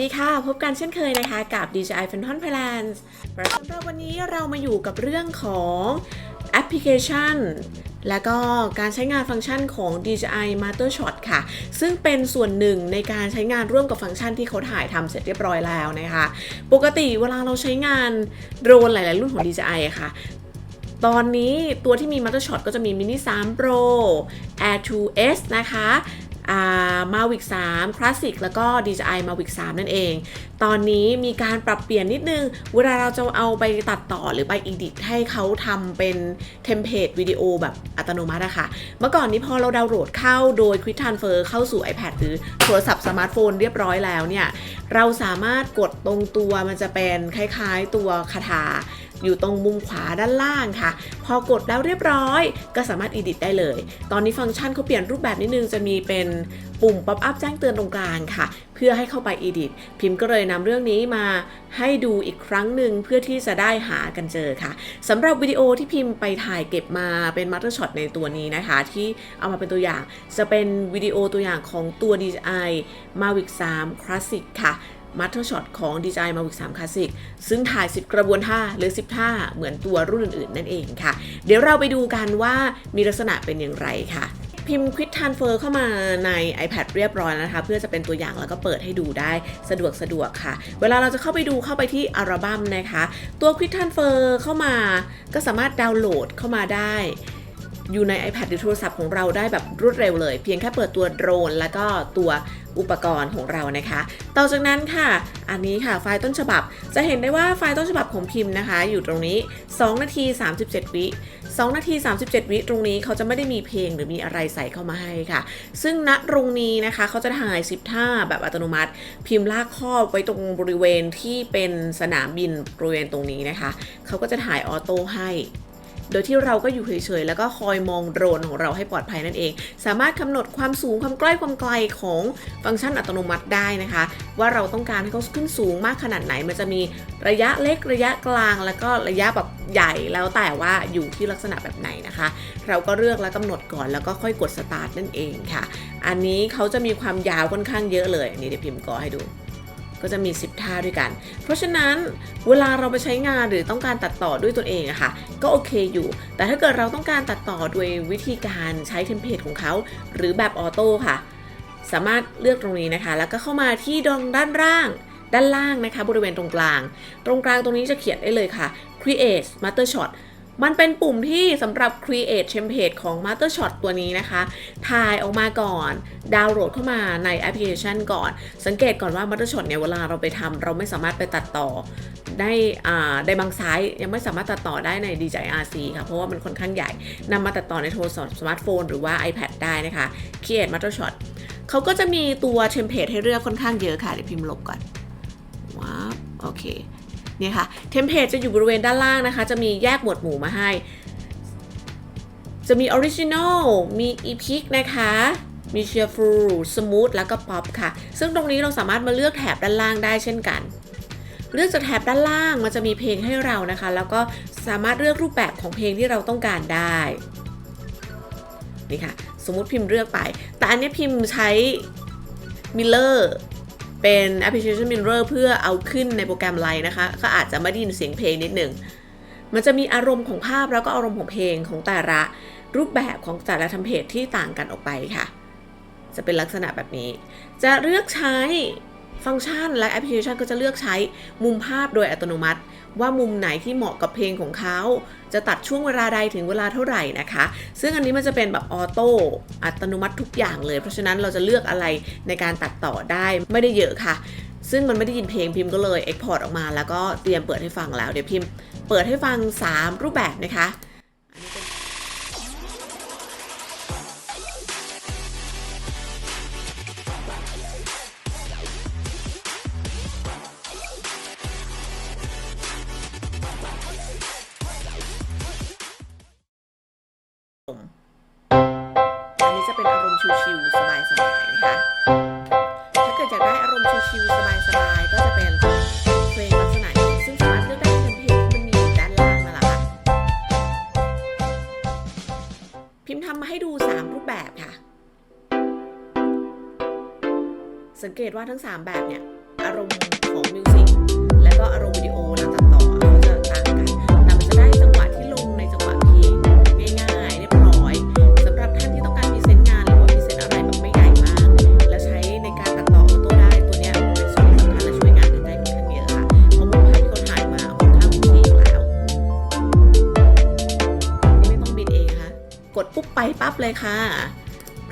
ดีค่ะ พบกันเช่นเคยนะคะ กับ DJI Phantom Thailand สำหรับวันนี้เรามาอยู่กับเรื่องของแอปพลิเคชัน และก็การใช้งานฟังก์ชันของ DJI Master Shot ค่ะ ซึ่งเป็นส่วนหนึ่งในการใช้งานร่วมกับฟังก์ชันที่เขาถ่ายทำเสร็จเรียบร้อยแล้วนะคะ ปกติเวลาเราใช้งานโดรนหลาย ๆ รุ่นของ DJI อค่ะตอนนี้ตัวที่มี Master Shot ก็จะมี Mini 3 Pro Air 2s นะคะ อ่า Mavic 3 Classic แล้วก็ DJI Mavic 3 นั่นเอง ตอนนี้มีการปรับเปลี่ยนนิดนึง เวลาเราจะเอาไปตัดต่อหรือไป edit ให้เขาทำเป็นเทมเพลตวิดีโอแบบอัตโนมัติอะค่ะ เมื่อก่อนนี้พอเราดาวน์โหลดเข้าโดย Quick Transfer เข้าสู่ iPad หรือโทรศัพท์สมาร์ทโฟนเรียบร้อยแล้วเนี่ย เราสามารถกดตรงตัวมันจะเป็นคล้ายๆตัวคาถา อยู่ตรงมุมขวาด้านล่างค่ะ พอกดแล้วเรียบร้อย ก็สามารถ edit ได้เลย ตอนนี้ฟังก์ชันเขาเปลี่ยนรูปแบบนิดนึงจะมีเป็นปุ่ม pop up แจ้งเตือนตรงกลางค่ะ เพื่อให้เข้าไป edit พิมพ์ก็เลยนำเรื่องนี้มาให้ดูอีกครั้งหนึ่งเพื่อที่จะได้หากันเจอค่ะสำหรับวิดีโอที่พิมพ์ไปถ่ายเก็บมาเป็น Master Shot ในตัวนี้นะคะ ที่เอามาเป็นตัวอย่างจะเป็นวิดีโอตัวอย่างของตัว DJI Mavic 3 Classic ค่ะ Master Shot ของ DJI Mavic 3 Classic ซึ่งถ่าย 10 กระบวนท่าหรือ 10 ท่า เหมือนตัวรุ่นอื่นๆ นั่นเองค่ะ เดี๋ยวเราไปดูกันว่ามีลักษณะเป็นอย่างไรค่ะพิมพ์ Quick Transfer เข้ามาใน iPad เรียบร้อยแล้วนะคะ เพื่อจะเป็นตัวอย่างแล้วก็เปิดให้ดูได้สะดวกสะดวกค่ะ เวลาเราจะเข้าไปดูเข้าไปที่อัลบั้มนะคะ ตัว Quick Transfer เข้ามาก็สามารถดาวน์โหลดเข้ามาได้ อยู่ใน iPad หรือโทรศัพท์ของเราได้แบบรวดเร็วเลย เพียงแค่เปิดตัวโดรน แล้วก็ตัวอุปกรณ์ของเรานะคะ ต่อจากนั้นค่ะ อันนี้ค่ะไฟล์ต้นฉบับ จะเห็นได้ว่าไฟล์ต้นฉบับของพิมพ์นะคะ อยู่ตรงนี้ 2 นาที 37 วิ2นาที 37 วิตรงนี้เขาจะไม่ได้มีเพลงหรือมีอะไรใส่เข้ามาให้ค่ะ ซึ่งณตรงนี้นะคะเขาจะถ่าย10ท่าแบบอัตโนมัติ พิมพ์ลากข้อไว้ตรงบริเวณที่เป็นสนามบินบริเวณตรงนี้นะคะ เขาก็จะถ่ายออโต้ให้ โดยที่เราก็อยู่เฉยๆ แล้วก็คอยมองโดรนของเราให้ปลอดภัยนั่นเอง สามารถกำหนดความสูงความใกล้ความไกลของฟังก์ชันอัตโนมัติได้นะคะ ว่าเราต้องการให้เขาขึ้นสูงมากขนาดไหน มันจะมีระยะเล็กระยะกลาง แล้วก็ระยะแบบใหญ่แล้วแต่ว่าอยู่ที่ลักษณะแบบไหนนะคะ เราก็เลือกและกำหนดก่อนแล้วก็ค่อยกดสตาร์ทนั่นเองค่ะ อันนี้เขาจะมีความยาวค่อนข้างเยอะเลยอันนี้เดี๋ยวพิมพ์กอให้ดู ก็จะมี 10 ท่าด้วยกัน เพราะฉะนั้นเวลาเราไปใช้งานหรือต้องการตัดต่อด้วยตนเองอะค่ะ ก็โอเคอยู่ แต่ถ้าเกิดเราต้องการตัดต่อโดยวิธีการใช้เทมเพลตของเขา หรือแบบออโต้ค่ะ สามารถเลือกตรงนี้นะคะ แล้วก็เข้ามาที่ดองด้านล่าง ด้านล่างนะคะ บริเวณตรงกลาง ตรงกลางตรงนี้จะเขียนได้เลยค่ะ create master shot มันเป็นปุ่มที่สำหรับ create template ของ Master Shot ตัวนี้นะคะ ถ่ายออกมาก่อน ดาวน์โหลดเข้ามาในแอปพลิเคชันก่อน สังเกตก่อนว่า Master Shot เนี่ยเวลาเราไปทำเราไม่สามารถไปตัดต่อ ได้ได้บางไซส์ยังไม่สามารถตัดต่อได้ใน DJI RC ค่ะ เพราะว่ามันค่อนข้างใหญ่นำมาตัดต่อในโทรศัพท์สมาร์ทโฟนหรือว่า iPad ได้นะคะ create Master Shot เขาก็จะมีตัวเทมเพลตให้เลือกค่อนข้างเยอะค่ะเดี๋ยวพิมพ์ลบก่อนว้าโอเค เนี่ยค่ะเทมเพลตจะอยู่บริเวณด้านล่างนะคะ จะมีแยกหมวดหมู่มาให้ จะมี Original มี Epic นะคะมี Cheerful Smooth แล้วก็ Pop ค่ะ ซึ่งตรงนี้เราสามารถมาเลือกแถบด้านล่างได้เช่นกัน เลือกจากแถบด้านล่างมันจะมีเพลงให้เรานะคะ แล้วก็สามารถเลือกรูปแบบของเพลงที่เราต้องการได้นี่ค่ะ สมมุติพิมพ์เลือกไป แต่อันนี้พิมพ์ใช้ Miller เป็นแอปพลิ เคชัน Mirror เพื่อเอาขึ้นในโปรแกรมไลน์นะคะ ก็อาจจะไม่ได้ยินเสียงเพลงนิดหนึ่ง มันจะมีอารมณ์ของภาพแล้วก็อารมณ์ของเพลงของแต่ละรูปแบบของแต่ละทำเพจที่ต่างกันออกไปค่ะ จะเป็นลักษณะแบบนี้ จะเลือกใช้ ฟังก์ชันและแอปพลิเคชันก็จะเลือกใช้มุมภาพโดยอัตโนมัติ ว่ามุมไหนที่เหมาะกับเพลงของเขา จะตัดช่วงเวลาใดถึงเวลาเท่าไหร่นะคะ ซึ่งอันนี้มันจะเป็นแบบออโต้อัตโนมัติทุกอย่างเลย เพราะฉะนั้นเราจะเลือกอะไรในการตัดต่อได้ไม่ได้เยอะค่ะ ซึ่งมันไม่ได้ยินเพลงพิมพ์ก็เลย Export ออกมา แล้วก็เตรียมเปิดให้ฟังแล้วเดี๋ยวพิมพ์ เปิดให้ฟัง 3 รูปแบบนะคะ ว่าทั้ง 3 แบบเนี่ยออารมณ์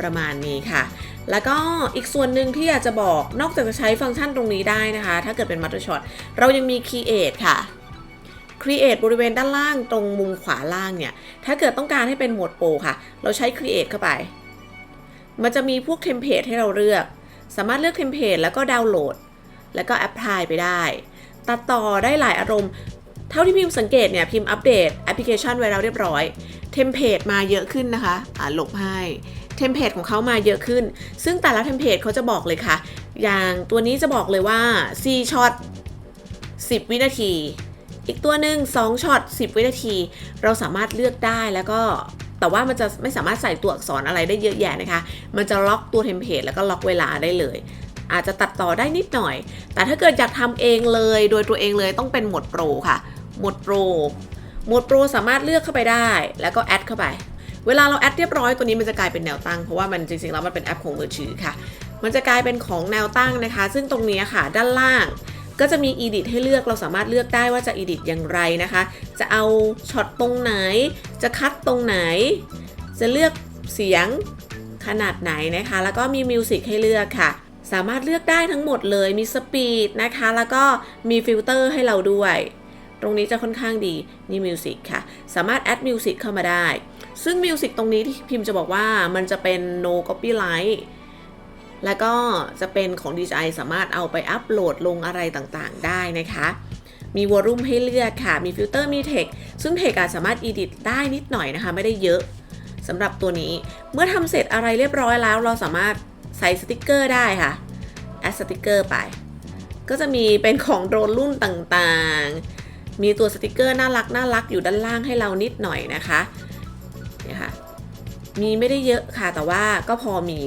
ประมาณนี้ค่ะ แล้วก็อีกส่วนหนึ่งที่อยากจะบอกนอกจากจะใช้ฟังก์ชันตรงนี้ได้นะคะ ถ้าเกิดเป็น Master Shot เรายังมี Create ค่ะ Create บริเวณด้านล่างตรงมุมขวาล่างเนี่ย ถ้าเกิดต้องการให้เป็นโหมดโปรค่ะ เราใช้ Create เข้าไป มันจะมีพวกเทมเพลตให้เราเลือก สามารถเลือกเทมเพลตแล้วก็ดาวน์โหลด แล้วก็แอปพลายไปได้ ตัดต่อได้หลายอารมณ์ เท่าที่พิมพ์สังเกตเนี่ยพิมพ์อัปเดตแอปพลิเคชันไว้แล้วเรียบร้อย เทมเพลตมาเยอะขึ้นนะคะ อ่าลบให้ เทมเพลตของเขามาเยอะขึ้น ซึ่งแต่ละเทมเพลตเขาจะบอกเลยค่ะ อย่างตัวนี้จะบอกเลยว่า C ช็อต10 วินาที อีกตัวหนึ่ง2ช็อต10 วินาที เราสามารถเลือกได้แล้วก็แต่ว่ามันจะไม่สามารถใส่ตัวอักษรอะไรได้เยอะแยะนะคะ มันจะล็อกตัวเทมเพลตแล้วก็ล็อกเวลาได้เลย อาจจะตัดต่อได้นิดหน่อย แต่ถ้าเกิดอยากทำเองเลย โดยตัวเองเลยต้องเป็นหมดโปรค่ะ หมดโปร หมดโปรสามารถเลือกเข้าไปได้ แล้วก็แอดเข้าไป เวลาเราแอดเรียบร้อยตัวนี้มันจะกลายเป็นแนวตั้งเพราะว่ามันจริงๆแล้วมันเป็นแอปของมือถือค่ะ มันจะกลายเป็นของแนวตั้งนะคะ ซึ่งตรงนี้ค่ะ ด้านล่างก็จะมี edit ให้เลือกเราสามารถเลือกได้ว่าจะ edit อย่างไรนะคะ จะเอาช็อตตรงไหน จะคัดตรงไหน จะเลือกเสียงขนาดไหนนะคะ แล้วก็มีมิวสิกให้เลือกค่ะ สามารถเลือกได้ทั้งหมดเลย มีสปีดนะคะ แล้วก็มีฟิลเตอร์ให้เราด้วย รงนี้จะค่อนข้างดีนี่มิวสิกค่ะ สามารถแอดมิวสิกเข้ามาได้ ซึ่งมิวสิกตรงนี้ที่พิมพ์จะบอกว่ามันจะเป็น no copyright แล้วก็จะเป็นของ DJI สามารถเอาไปอัปโหลดลงอะไรต่างๆ ได้นะคะ มีวอลลุ่มให้เลือกค่ะ มีฟิลเตอร์มีเทคซึ่งเทคอาสามารถ edit ได้นิดหน่อยนะคะ ไม่ได้เยอะสำหรับตัวนี้ เมื่อทำเสร็จอะไรเรียบร้อยแล้ว เราสามารถใส่สติกเกอร์ได้ค่ะ แอดสติกเกอร์ไป ก็จะมีเป็นของโดรนรุ่นต่างๆ มีตัวสติกเกอร์น่ารักน่ารักอยู่ด้านล่างให้เรานิดหน่อยนะคะเนี่ยค่ะมีไม่ได้เยอะค่ะแต่ว่าก็พอมี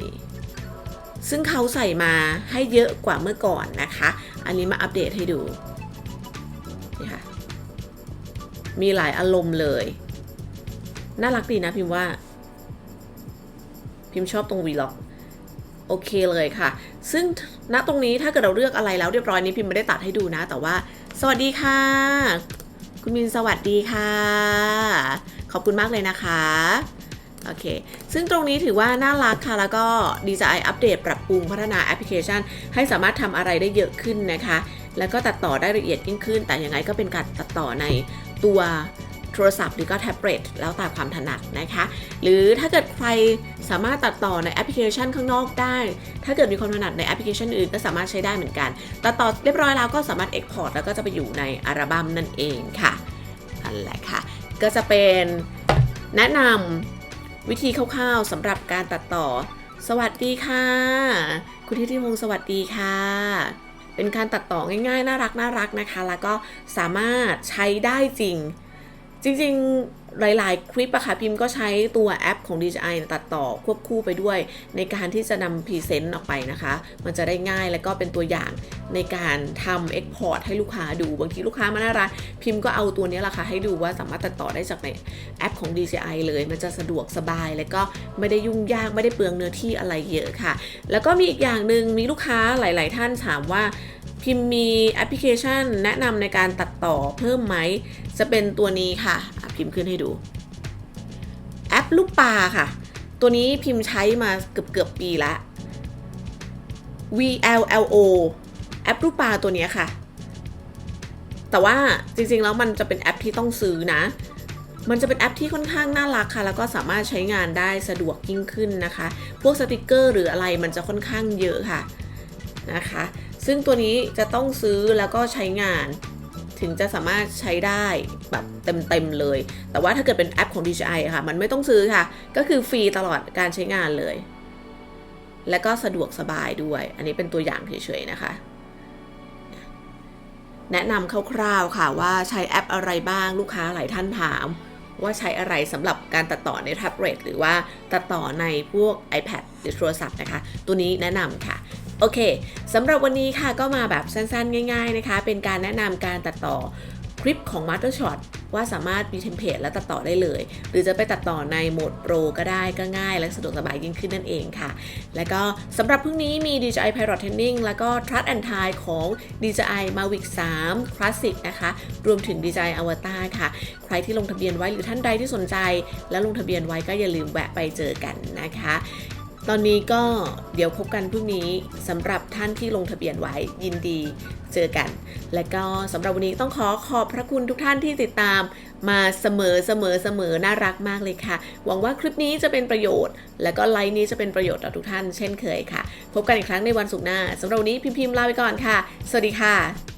นี่ซึ่งเขาใส่มาให้เยอะกว่าเมื่อก่อนนะคะ อันนี้มาอัปเดตให้ดูนี่ค่ะมีหลายอารมณ์เลย น่ารักดีนะพิมพ์ว่า พิมพ์ชอบตรงวีล็อกโอเคเลยค่ะ ซึ่งณตรงนี้ถ้าเกิดเราเลือกอะไรแล้วเรียบร้อยนี้พิมพ์ไม่ได้ตัดให้ดูนะ แต่ว่า สวัสดีค่ะ คุณมินสวัสดีค่ะ ขอบคุณมากเลยนะคะโอเค ซึ่งตรงนี้ถือว่าน่ารักค่ะ แล้วก็ดีไซน์อัปเดตปรับปรุงพัฒนาแอปพลิเคชัน ให้สามารถทำอะไรได้เยอะขึ้นนะคะ แล้วก็ตัดต่อได้ละเอียดยิ่งขึ้น แต่ยังไงก็เป็นการตัดต่อในตัว โทรศัพท์หรือก็แท็บเล็ตแล้วแต่ความถนัดนะคะ หรือถ้าเกิดใครสามารถตัดต่อในแอปพลิเคชันข้างนอกได้ ถ้าเกิดมีความถนัดในแอปพลิเคชันอื่นก็สามารถใช้ได้เหมือนกัน ตัดต่อเรียบร้อยแล้วก็สามารถ Export แล้วก็จะไปอยู่ในอัลบั้มนั่นเองค่ะนั่นแหละค่ะ ก็จะเป็นแนะนำวิธีคร่าวๆสำหรับการตัดต่อ สวัสดีค่ะ คุณทิติพงศ์สวัสดีค่ะเป็นการตัดต่อง่ายๆ น่ารักน่ารักนะคะ แล้วก็สามารถใช้ได้จริง จริงๆ หลาย ๆ คลิปอะค่ะพิมพ์ก็ใช้ตัวแอปของ DJI ตัดต่อควบคู่ไปด้วย ในการที่จะนำพรีเซนต์ออกไปนะคะ มันจะได้ง่ายและก็เป็นตัวอย่างในการทำ Export ให้ลูกค้าดู บางทีลูกค้ามาหน้าร้านพิมพ์ก็เอาตัวนี้แหละค่ะให้ดูว่าสามารถตัดต่อได้จากในแอปของ DJI เลย มันจะสะดวกสบาย และก็ไม่ได้ยุ่งยากไม่ได้เปลืองเนื้อที่อะไรเยอะค่ะ แล้วก็มีอีกอย่างหนึ่งมีลูกค้าหลาย ๆ ท่านถามว่า พิมพ์มีแอปพลิเคชัน แนะนำในการตัดต่อเพิ่มไหม จะเป็นตัวนี้ค่ะ พิมพ์ขึ้นให้ดู แอปลูกปลาค่ะ ตัวนี้พิมพ์ใช้มาเกือบเกือบๆปีละ VLLO แอปลูกปลาตัวนี้ค่ะ แต่ว่าจริงๆแล้วมันจะเป็นแอปที่ต้องซื้อนะ มันจะเป็นแอปที่ค่อนข้างน่ารักค่ะ แล้วก็สามารถใช้งานได้สะดวกยิ่งขึ้นนะคะ พวกสติกเกอร์หรืออะไรมันจะค่อนข้างเยอะค่ะนะคะ ซึ่งตัวนี้จะต้องซื้อแล้วก็ใช้งาน ถึงจะสามารถใช้ได้แบบเต็มๆเลย แต่ว่าถ้าเกิดเป็นแอปของ DJI ค่ะ มันไม่ต้องซื้อค่ะ ก็คือฟรีตลอดการใช้งานเลย และก็สะดวกสบายด้วย อันนี้เป็นตัวอย่างเฉยๆนะคะแนะนำคร่าวๆค่ะว่าใช้แอปอะไรบ้างลูกค้าหลายท่านถาม ว่าใช้อะไรสำหรับการตัดต่อในแท็บเล็ตหรือว่าตัดต่อในพวก iPad หรือโทรศัพท์นะคะ ตัวนี้แนะนำค่ะ โอเคสำหรับวันนี้ค่ะก็มาแบบสั้นๆ ง่าย ๆนะคะ เป็นการแนะนำการตัดต่อคลิปของ Master Shot ว่าสามารถมีเทมเพลตและตัดต่อได้เลย หรือจะไปตัดต่อในโหมดโปรก็ได้ก็ง่ายและสะดวกสบายยิ่งขึ้นนั่นเองค่ะ แล้วก็สำหรับพรุ่งนี้มี DJI Pilot Training แล้วก็ Trust and Tie ของ DJI Mavic 3 Classic นะคะ รวมถึง DJI Avatar ค่ะ ใครที่ลงทะเบียนไว้หรือท่านใดที่สนใจ และลงทะเบียนไว้ก็อย่าลืมแวะไปเจอกันนะคะ ตอนนี้ก็เดี๋ยวพบกันพรุ่งนี้สำหรับท่านที่ลงทะเบียนไว้ยินดีเจอกัน และก็สำหรับวันนี้ต้องขอขอบพระคุณทุกท่านที่ติดตาม มาเสมอเสมอเสมอน่ารักมากเลยค่ะ หวังว่าคลิปนี้จะเป็นประโยชน์ และก็ไลฟ์นี้จะเป็นประโยชน์ต่อทุกท่านเช่นเคยค่ะ พบกันอีกครั้งในวันศุกร์หน้าสำหรับวันนี้พิมพิมลาไปก่อนค่ะ สวัสดีค่ะ